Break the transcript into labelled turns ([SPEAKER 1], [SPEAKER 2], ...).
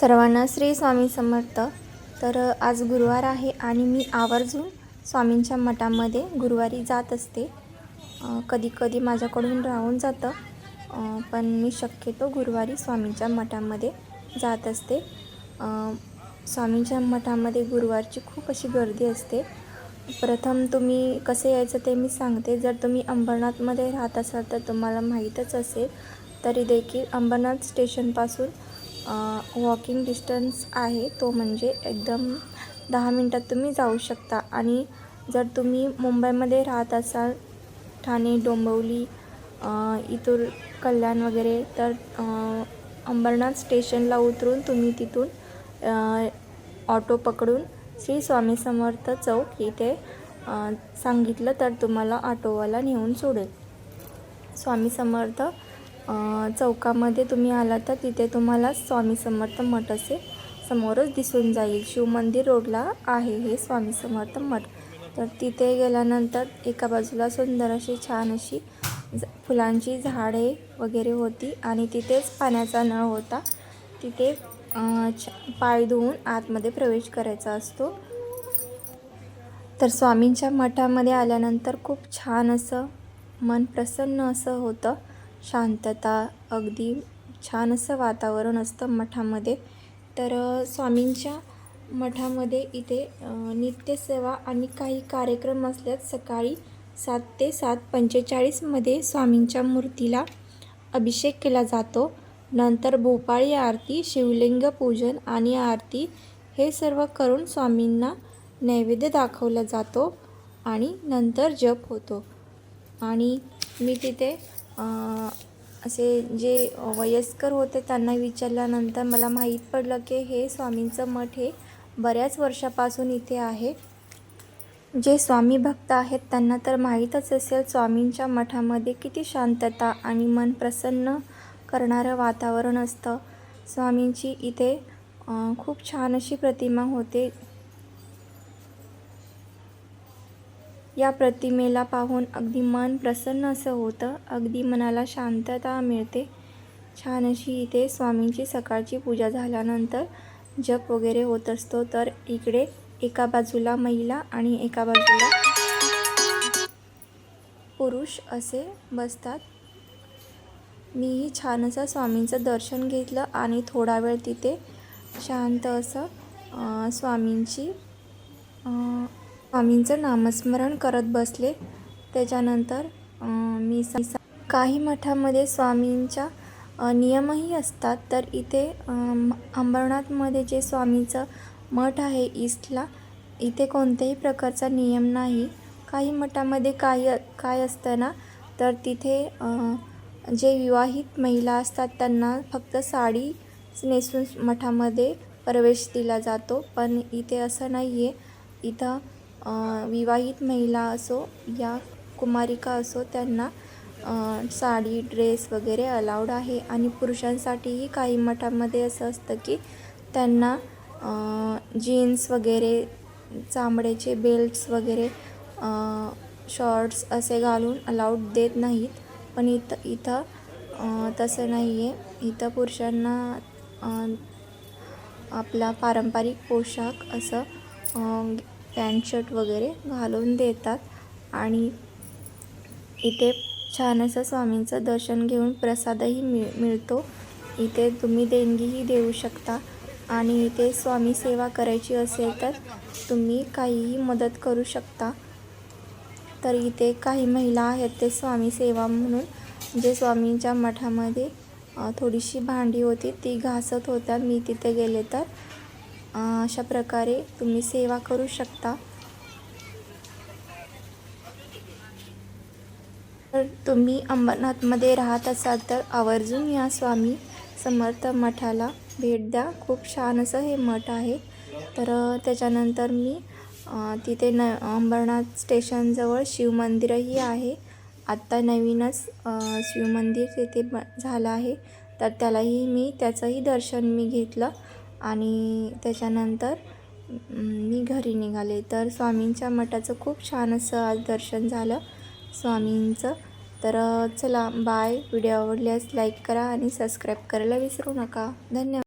[SPEAKER 1] सर्वांना श्री स्वामी समर्थ. तर आज गुरुवार आहे आणि मी आवर्जून स्वामींच्या मठामध्ये गुरुवारी जात असते. कधी कधी माझ्याकडून राहून जातं. पण मी शक्यतो गुरुवारी स्वामींच्या मठामध्ये जात असते. स्वामींच्या मठामध्ये गुरुवारची खूप अशी गर्दी असते. प्रथम तुम्ही कसं यायचं ते मी सांगते. जर तुम्ही अंबरनाथमध्ये राहत असाल तर तुम्हाला माहीतच असेल. तरी देखील अंबरनाथ स्टेशनपासून वॉकिंग डिस्टन्स आहे तो म्हणजे एकदम दहा मिनटात तुम्ही जाऊ शकता. आणि जर तुम्ही मुंबईमध्ये राहत असाल ठाणे डोंबिवली अ, इथून कल्याण वगैरे तर अंबरनाथ स्टेशनला उतरून तुम्ही तिथून ऑटो पकडून श्री स्वामी समर्थ चौक इथे सांगितलं तर तुम्हाला ऑटोवाला नेऊन सोडेल. स्वामी समर्थ चौकामध्ये तुम्ही आला तर तिथे तुम्हाला स्वामी समर्थ मठ असे समोरच दिसून जाईल. शिवमंदिर रोडला आहे हे स्वामी समर्थ मठ. तर तिथे गेल्यानंतर एका बाजूला सुंदर अशी छान अशी ज फुलांची झाडे वगैरे होती आणि तिथेच पाण्याचा नळ होता. तिथे छ पाय धुवून आतमध्ये प्रवेश करायचा असतो. तर स्वामींच्या मठामध्ये आल्यानंतर खूप छान असं मन प्रसन्न असं होतं. शांतता अगदी छान असं वातावरण असतं मठामध्ये. तर स्वामींच्या मठामध्ये इथे नित्यसेवा आणि काही कार्यक्रम असल्यास सकाळी सात ते सात पंचेचाळीसमध्ये स्वामींच्या मूर्तीला अभिषेक केला जातो. नंतर भोपाळी आरती शिवलिंग पूजन आणि आरती हे सर्व करून स्वामींना नैवेद्य दाखवला जातो आणि नंतर जप होतो. आणि मी तिथे असे जे वयस्कर होते त्यांना विचारल्यानंतर मला माहीत पडलं की हे स्वामींचं मठ हे बऱ्याच वर्षापासून इथे आहे. जे स्वामी भक्त आहेत त्यांना तर माहीतच असेल स्वामींच्या मठामध्ये किती शांतता आणि मन प्रसन्न करणारं वातावरण असतं. स्वामींची इथे खूप छान अशी प्रतिमा होते. या प्रतिमेला पाहून अगदी मन प्रसन्न असं होतं. अगदी मनाला शांतता मिळते. छान अशी इथे स्वामींची सकाळची पूजा झाल्यानंतर जप वगैरे होत असतो. तर इकडे एका बाजूला महिला आणि एका बाजूला पुरुष असे बसतात. मीही छान असं स्वामींचं दर्शन घेतलं आणि थोडा वेळ तिथे शांत असं स्वामींची स्वामींचं नामस्मरण करत बसले. त्याच्यानंतर मी सा काही मठामध्ये स्वामींच्या नियमही असतात. तर इथे अंबरनाथमध्ये जे स्वामीचं मठ आहे ईस्टला इथे कोणत्याही प्रकारचा नियम नाही. काही मठामध्ये काही काय असतं ना तर तिथे जे विवाहित महिला असतात त्यांना फक्त साडी नेसून मठामध्ये प्रवेश दिला जातो. पण इथे असं नाही आहे इथं विवाहित महिला असो या कुमारिका असो त्यांना साडी ड्रेस वगैरे अलाउड आहे. आणि पुरुषांसाठीही काही मठामध्ये असं असतं की त्यांना जीन्स वगैरे चामड्याचे बेल्ट्स वगैरे शॉर्ट्स असे घालून अलाउड देत नाहीत. पण इथं इथं तसं नाही आहे इथं पुरुषांना आपला पारंपरिक पोशाख असं पॅन्ट शर्ट वगैरे घालून देतात. आणि इथे छान असं स्वामींचं दर्शन घेऊन प्रसादही मिळ मिळतो. इथे तुम्ही देणगीही देऊ शकता. आणि इथे स्वामी सेवा करायची असेल तर तुम्ही काहीही मदत करू शकता. तर इथे काही महिला आहेत ते स्वामी सेवा म्हणून जे स्वामींच्या मठामध्ये थोडीशी भांडी होती ती घासत होत्या. मी तिथे गेले तर अशा प्रकारे तुम्ही सेवा करू शकता. तर तुम्ही अंबरनाथमध्ये राहत असाल तर आवर्जून या स्वामी समर्थ मठाला भेट द्या. खूप छान असं हे मठ आहे. तर त्याच्यानंतर मी तिथे न अंबरनाथ स्टेशनजवळ शिवमंदिरही आहे. आत्ता नवीनच शिवमंदिर तिथे ब झालं आहे. तर त्यालाही मी त्याचंही दर्शन मी घेतलं. आणि त्याच्यानंतर मी घरी निघाले. तर स्वामींच्या मठाचं खूप छान असं आज दर्शन झालं स्वामींचं. तर चला बाय व्हिडिओ आवडल्यास लाईक करा आणि सबस्क्राईब करायला विसरू नका. धन्यवाद.